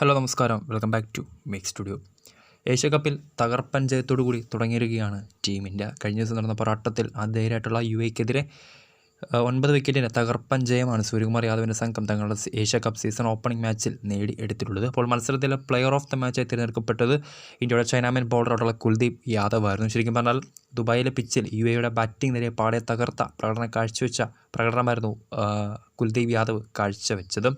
Hello നമസ്കാരം. Welcome back to make studio. Asia കപ്പിൽ തകർപ്പൻ ജയത്തോടു കൂടി തുടങ്ങിയിരിക്കുകയാണ് ടീം ഇന്ത്യ. കഴിഞ്ഞ ദിവസം നടന്ന പോരാട്ടത്തിൽ ആദ്യമായിട്ടുള്ള യു എക്കെതിരെ ഒൻപത് വിക്കറ്റിന് തകർപ്പൻ ജയമാണ് സൂര്യകുമാർ യാദവിന്റെ സംഘം തങ്ങളുടെ ഏഷ്യ കപ്പ് സീസൺ ഓപ്പണിംഗ് മാച്ചിൽ നേടി എടുത്തിട്ടുള്ളത്. അപ്പോൾ മത്സരത്തിലെ പ്ലെയർ ഓഫ് ദ മാച്ചായി തിരഞ്ഞെടുക്കപ്പെട്ടത് ഇന്ത്യയുടെ ചൈനാമൻ ബോളറായിട്ടുള്ള കുൽദീപ് യാദവ് ആയിരുന്നു. ശരിക്കും പറഞ്ഞാൽ ദുബായിലെ പിച്ചിൽ യു എയുടെ ബാറ്റിംഗ് നിരയെ പാടെ തകർത്ത പ്രകടനം കാഴ്ചവെച്ച പ്രകടനമായിരുന്നു കുൽദീപ് യാദവ് കാഴ്ചവെച്ചത്.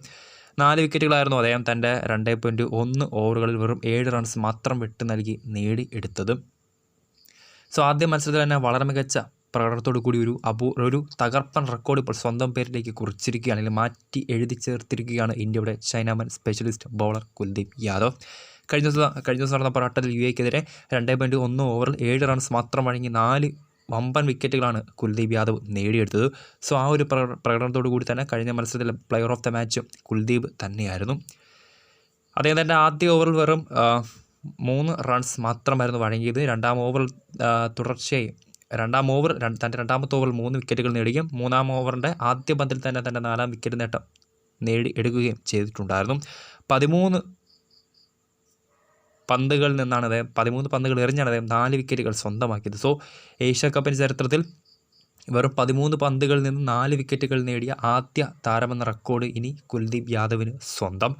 നാല് വിക്കറ്റുകളായിരുന്നു അദ്ദേഹം തന്റെ രണ്ട് പോയിന്റ് ഒന്ന് ഓവറുകളിൽ വെറും ഏഴ് റൺസ് മാത്രം വിട്ട് നൽകി നേടി എടുത്തത്. സോ ആദ്യ മത്സരത്തിൽ തന്നെ വളരെ മികച്ച പ്രകടനത്തോടു കൂടി ഒരു അപൂ ഒരു തകർപ്പൻ റെക്കോർഡ് ഇപ്പോൾ സ്വന്തം പേരിലേക്ക് കുറിച്ചിരിക്കുകയാണ്. അല്ലെങ്കിൽ മാറ്റി എഴുതി ചേർത്തിരിക്കുകയാണ് ഇന്ത്യയുടെ chinaman specialist bowler Kuldeep Yadav. കഴിഞ്ഞ ദിവസം കഴിഞ്ഞ ദിവസം നടന്ന പോരാട്ടത്തിൽ യു എക്കെതിരെ രണ്ട് പോയിന്റ് ഒന്ന് ഓവറിൽ ഏഴ് റൺസ് മാത്രം വഴങ്ങി നാല് വമ്പൻ വിക്കറ്റുകളാണ് കുൽദീപ് യാദവ് നേടിയെടുത്തത്. സോ ആ ഒരു പ്രക- പ്രകടനത്തോടു കൂടി തന്നെ കഴിഞ്ഞ മത്സരത്തിലെ player of the match Kuldeep തന്നെയായിരുന്നു. അദ്ദേഹം തന്നെ ആദ്യ ഓവറിൽ വെറും മൂന്ന് റൺസ് മാത്രമായിരുന്നു വഴങ്ങിയത്. രണ്ടാം ഓവറിൽ തുടർച്ചയായി രണ്ടാം ഓവർ തന്റെ രണ്ടാമത്തെ ഓവറിൽ മൂന്ന് വിക്കറ്റുകൾ നേടുകയും മൂന്നാം ഓവറിന്റെ ആദ്യ പന്തിൽ തന്നെ തന്റെ നാലാം വിക്കറ്റ് നേട്ടം നേടി എടുക്കുകയും ചെയ്തിട്ടുണ്ടായിരുന്നു. പതിമൂന്ന് പന്തുകളിൽ നിന്നാണ് അദ്ദേഹം പതിമൂന്ന് പന്തുകൾ എറിഞ്ഞാണ് അദ്ദേഹം നാല് വിക്കറ്റുകൾ സ്വന്തമാക്കിയത്. സോ ഏഷ്യ കപ്പിന്റെ ചരിത്രത്തിൽ വെറും പതിമൂന്ന് പന്തുകളിൽ നിന്ന് നാല് വിക്കറ്റുകൾ നേടിയ ആദ്യ താരമെന്ന റെക്കോർഡ് ഇനി കുൽദീപ് യാദവിന് സ്വന്തം.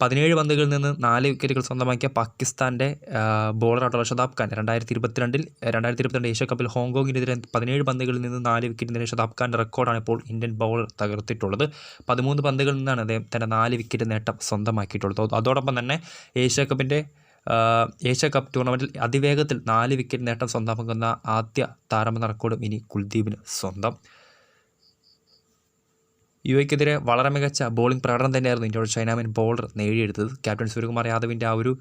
പതിനേഴ് പന്തുകളിൽ നിന്ന് നാല് വിക്കറ്റുകൾ സ്വന്തമാക്കിയ പാകിസ്ഥാന്റെ ബോളറായിട്ടുള്ള ഷതാബ് ഖാൻ രണ്ടായിരത്തി ഇരുപത്തിരണ്ടിൽ രണ്ടായിരത്തി ഇരുപത്തിരണ്ട് ഏഷ്യ കപ്പിൽ ഹോങ്കോങ്ങിനെതിരെ പതിനേഴ് പന്തുകളിൽ നിന്ന് നാല് വിക്കറ്റ് നേടിയ ഷതാബ് ഖാന്റെ റെക്കോർഡാണ് ഇപ്പോൾ ഇന്ത്യൻ ബൗളർ തകർത്തിട്ടുള്ളത്. പതിമൂന്ന് പന്തുകളിൽ നിന്നാണ് അദ്ദേഹം തന്റെ നാല് വിക്കറ്റ് നേട്ടം സ്വന്തമാക്കിയിട്ടുള്ളത്. അതോടൊപ്പം തന്നെ ഏഷ്യ കപ്പിന്റെ ഏഷ്യ കപ്പ് ടൂർണമെന്റിൽ അതിവേഗത്തിൽ നാല് വിക്കറ്റ് നേട്ടം സ്വന്തമാക്കുന്ന ആദ്യ താരമെന്ന റെക്കോർഡും ഇനി കുൽദീപിന് സ്വന്തം. യു എക്കെതിരെ വളരെ മികച്ച ബോളിംഗ് പ്രകടനം തന്നെയായിരുന്നു ഇന്ത്യയുടെ ചൈനാമൻ ബോളർ നേടിയെടുത്തത്. ക്യാപ്റ്റൻ സൂര്യകുമാർ യാദവിന്റെ ആ ഒരു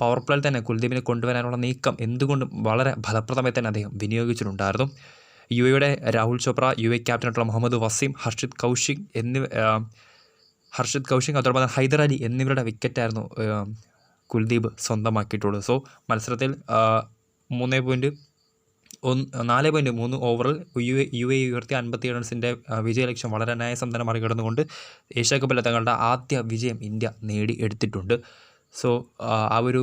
പവർ പ്ലേയിൽ തന്നെ കുൽദീപിനെ കൊണ്ടുവരാനുള്ള നീക്കം എന്തുകൊണ്ടും വളരെ ഫലപ്രദമായി തന്നെ അദ്ദേഹം വിനിയോഗിച്ചിട്ടുണ്ടായിരുന്നു. യു എയുടെ രാഹുൽ ചോപ്ര യു എ ക്യാപ്റ്റനായിട്ടുള്ള മുഹമ്മദ് വസീം ഹർഷിത് കൗശിക് എന്നിവ ഹർഷിത് കൗശിക് അതോടൊപ്പം ഹൈദർ അലി എന്നിവരുടെ വിക്കറ്റായിരുന്നു കുൽദീപ് സ്വന്തമാക്കിയിട്ടുള്ളത്. സോ മത്സരത്തിൽ മൂന്ന് പോയിന്റ് ഒന്ന് നാല് പോയിന്റ് മൂന്ന് ഓവറിൽ യു എ യു എ ഉയർത്തിയ അൻപത്തി റൺസിന്റെ വിജയലക്ഷ്യം വളരെ ന്യായസന്ധനം മറികടന്നുകൊണ്ട് ഏഷ്യ കപ്പിലെ തങ്ങളുടെ ആദ്യ വിജയം ഇന്ത്യ നേടി എടുത്തിട്ടുണ്ട്. സോ ആ ഒരു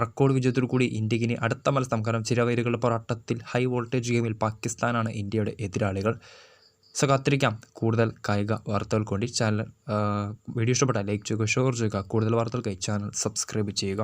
റെക്കോർഡ് വിജയത്തോടു കൂടി ഇന്ത്യയ്ക്ക് ഇനി അടുത്ത മത്സരം. കാരണം ചിരവൈരുകളുടെ പോരാട്ടത്തിൽ ഹൈ വോൾട്ടേജ് ഗെയിമിൽ പാകിസ്ഥാനാണ് ഇന്ത്യയുടെ എതിരാളികൾ. സോ കാത്തിരിക്കാം കൂടുതൽ കായിക വാർത്തകൾക്ക് വേണ്ടി ചാനൽ വീഡിയോ ഇഷ്ടപ്പെട്ടാൽ ലൈക്ക് ചെയ്യുക ഷെയർ ചെയ്യുക. കൂടുതൽ വാർത്തകൾക്കായി ചാനൽ സബ്സ്ക്രൈബ് ചെയ്യുക.